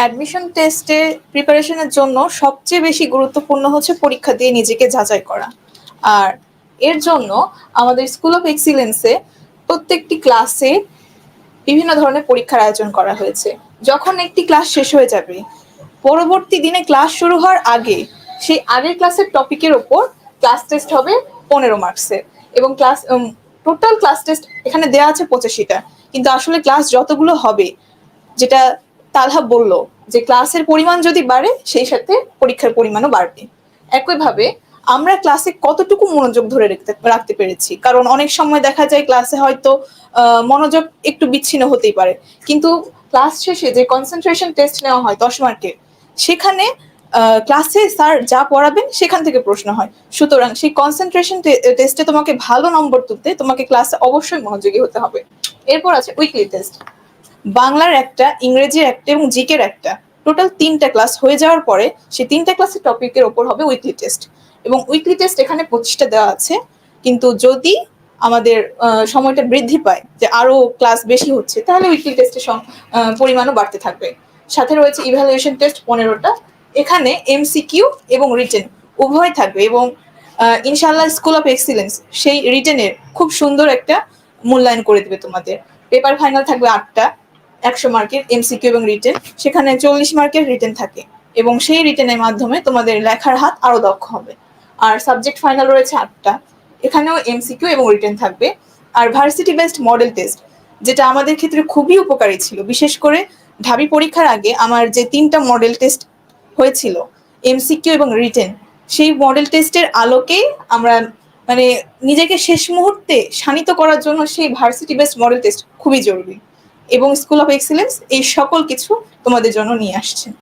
Admission টেস্টে প্রিপারেশনের জন্য সবচেয়ে বেশি গুরুত্বপূর্ণ হচ্ছে পরীক্ষা দিয়ে নিজেকে যাচাই করা। আর এর জন্য আমাদের স্কুল অফ এক্সিলেন্সে প্রত্যেকটি ক্লাসে বিভিন্ন ধরনের পরীক্ষার আয়োজন করা হয়েছে। যখন একটি ক্লাস শেষ হয়ে যাবে, পরবর্তী দিনে ক্লাস শুরু হওয়ার আগে সেই আগের ক্লাসের টপিকের ওপর ক্লাস টেস্ট হবে পনেরো মার্কসের এবং ক্লাস টোটাল ক্লাস টেস্ট এখানে দেওয়া আছে পঁচাশিটা। কিন্তু আসলে ক্লাস যতগুলো হবে, যেটা তালহা বলল যে ক্লাসের পরিমাণ যদি বাড়ে, সেই সাথে পরীক্ষার পরিমাণও বাড়বে। একইভাবে আমরা ক্লাসে কতটুকু মনোযোগ ধরে রাখতে রাখতে পেরেছি? কারণ অনেক সময় দেখা যায় ক্লাসে হয়তো মনোযোগ একটু বিচ্ছিন্ন হতেই পারে। কিন্তু ক্লাস শেষে যে কনসেন্ট্রেশন টেস্ট নেওয়া হয় দশ মার্কের সেখানে ক্লাসে স্যার যা পড়াবেন সেখান থেকে প্রশ্ন হয়। সুতরাং সেই কনসেন্ট্রেশন টেস্টে তোমাকে ভালো নম্বর তুলতে তোমাকে ক্লাসে অবশ্যই মনোযোগী হতে হবে। এরপর আছে উইকলি টেস্ট বাংলার একটা, ইংরেজির একটা এবং জিকের একটা। টোটাল তিনটা ক্লাস হয়ে যাওয়ার পরে সেই তিনটা ক্লাসের টপিকের ওপর হবে উইকলি টেস্ট এবং উইকলি টেস্ট এখানে পঁচিশটা দেওয়া আছে। কিন্তু যদি আমাদের সময়টা বৃদ্ধি পায়, যে আরও ক্লাস বেশি হচ্ছে, তাহলে উইকলি টেস্টের পরিমাণও বাড়তে থাকবে। সাথে রয়েছে ইভ্যালুয়েশন টেস্ট পনেরোটা। এখানে এমসিকিউ এবং রিটেন উভয় থাকবে এবং ইনশাল্লাহ স্কুল অফ এক্সিলেন্স সেই রিটেনের খুব সুন্দর একটা মূল্যায়ন করে দেবে তোমাদের। পেপার ফাইনাল থাকবে আটটা। একশো মার্কের এমসিকিউ এবং রিটেন, সেখানে চল্লিশ মার্কের রিটেন থাকে এবং সেই রিটেনের মাধ্যমে তোমাদের লেখার হাত আরও দক্ষ হবে। আর সাবজেক্ট ফাইনাল রয়েছে আটটা, এখানেও এমসিকিউ এবং রিটেন থাকবে। আর ভার্সিটি বেসড মডেল টেস্ট, যেটা আমাদের ক্ষেত্রে খুবই উপকারী ছিল, বিশেষ করে ঢাবি পরীক্ষার আগে আমার যে তিনটা মডেল টেস্ট হয়েছিল এমসিকিউ এবং রিটেন, সেই মডেল টেস্টের আলোকেই আমরা মানে নিজেকে শেষ মুহূর্তে শানিত করার জন্য সেই ভার্সিটি বেসড মডেল টেস্ট খুবই জরুরি। এবং স্কুল অফ এক্সিলেন্স এই সকল কিছু তোমাদের জন্য নিয়ে আসছে।